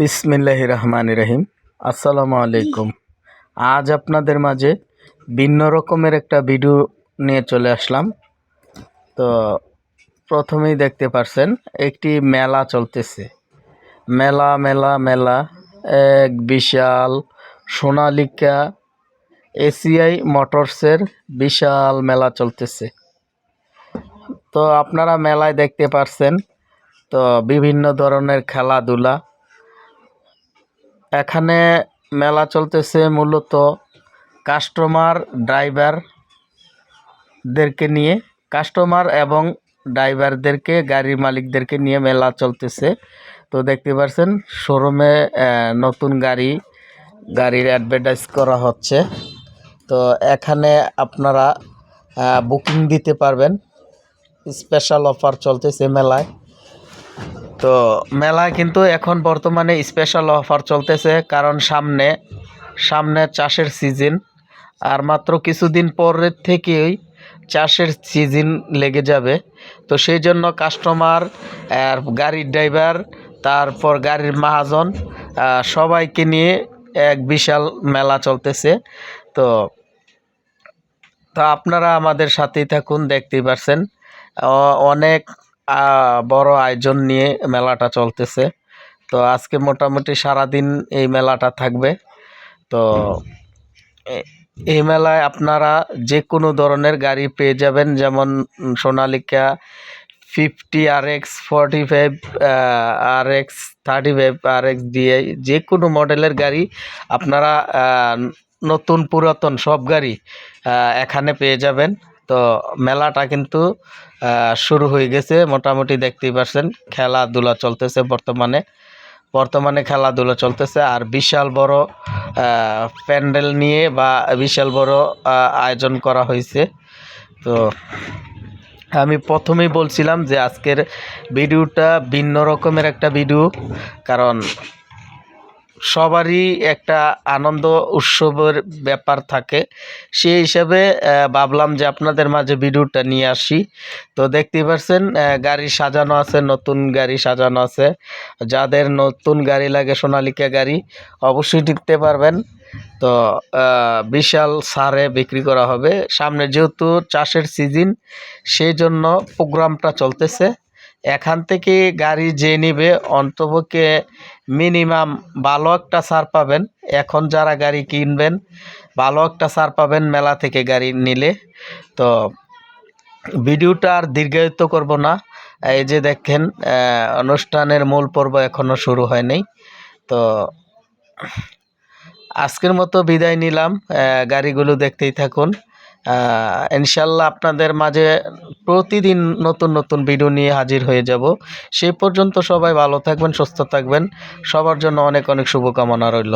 বিসমিল্লাহ রহমান রহিম। আসসালামু আলাইকুম। আজ আপনাদের মাঝে ভিন্ন রকমের একটা ভিডিও নিয়ে চলে আসলাম। তো প্রথমেই দেখতে পারছেন, একটি মেলা চলতেছে। মেলা মেলা মেলা, এক বিশাল সোনালিকা এসিআই মোটরসের বিশাল মেলা চলতেছে। তো আপনারা মেলায় দেখতে পারছেন, তো বিভিন্ন ধরনের খেলাধুলা এখানে মেলা চলতেছে মূলত কাস্টমার ড্রাইভারদেরকে নিয়ে। কাস্টমার এবং ড্রাইভারদেরকে গাড়ির মালিকদেরকে নিয়ে মেলা চলতেছে। তো দেখতে পাচ্ছেন শোরুমে নতুন গাড়ি, গাড়ির অ্যাডভার্টাইজ করা হচ্ছে। তো এখানে আপনারা বুকিং দিতে পারবেন। স্পেশাল অফার চলতেছে মেলায়। তো মেলায় কিন্তু এখন বর্তমানে স্পেশাল অফার চলতেছে, কারণ সামনে সামনে চাষের সিজন আর মাত্র কিছুদিন পরের থেকেই চাষের সিজন লেগে যাবে। তো সেই জন্য কাস্টমার আর গাড়ির ড্রাইভার তারপর গাড়ির মাহাজন সবাইকে নিয়ে এক বিশাল মেলা চলতেছে। তো তো আপনারা আমাদের সাথেই থাকুন, দেখতেই পারছেন। অনেক বড় আয়োজন নিয়ে মেলাটা চলতেছে। তো আজকে মোটামুটি সারাদিন এই মেলাটা থাকবে। তো এই মেলায় আপনারা যে কোনো ধরনের গাড়ি পেয়ে যাবেন। যেমন Sonalika fifty R X forty five R X thirty five R X দিয়ে যে কোনো মডেলের গাড়ি আপনারা নতুন পুরাতন সব গাড়ি এখানে পেয়ে যাবেন। তো মেলাটা কিন্তু শুরু হয়ে গেছে। মোটামুটি দেখতেই পাচ্ছেন খেলাধুলা চলতেছে বর্তমানে। বর্তমানে খেলাধুলা চলতেছে আর বিশাল বড় প্যান্ডেল নিয়ে বা বিশাল বড় আয়োজন করা হয়েছে। তো আমি প্রথমেই বলছিলাম যে আজকের ভিডিওটা ভিন্ন রকমের একটা ভিডিও, কারণ সবারই একটা আনন্দ উৎসবের ব্যাপার থাকে। সেই হিসাবে ভাবলাম যে আপনাদের মাঝে ভিডিওটা নিয়ে আসি। তো দেখতেই পাচ্ছেন গাড়ি সাজানো আছে, নতুন গাড়ি সাজানো আছে। যাদের নতুন গাড়ি লাগে সোনালিকা গাড়ি, অবশ্যই টিকতে পারবেন। তো বিশাল সারে বিক্রি করা হবে। সামনে যেহেতু চাষের সিজন, সেই জন্য প্রোগ্রামটা চলতেছে। এখান থেকে গাড়ি যে নিবে, অন্তপক্ষে মিনিমাম ভালো একটা ছাড় পাবেন। এখন যারা গাড়ি কিনবেন, ভালো একটা ছাড় পাবেন মেলা থেকে গাড়ি নিলে। তো ভিডিওটা আর দীর্ঘায়িত করব না। এই যে দেখেন অনুষ্ঠানের মূল পর্ব এখনও শুরু হয়নি তো আজকের মতো বিদায় নিলাম। গাড়িগুলো দেখতেই থাকুন। ইনশাল্লাহ আপনাদের মাঝে প্রতিদিন নতুন নতুন ভিডিও নিয়ে হাজির হয়ে যাব। সেই পর্যন্ত সবাই ভালো থাকবেন, সুস্থ থাকবেন। সবার জন্য অনেক অনেক শুভকামনা রইল।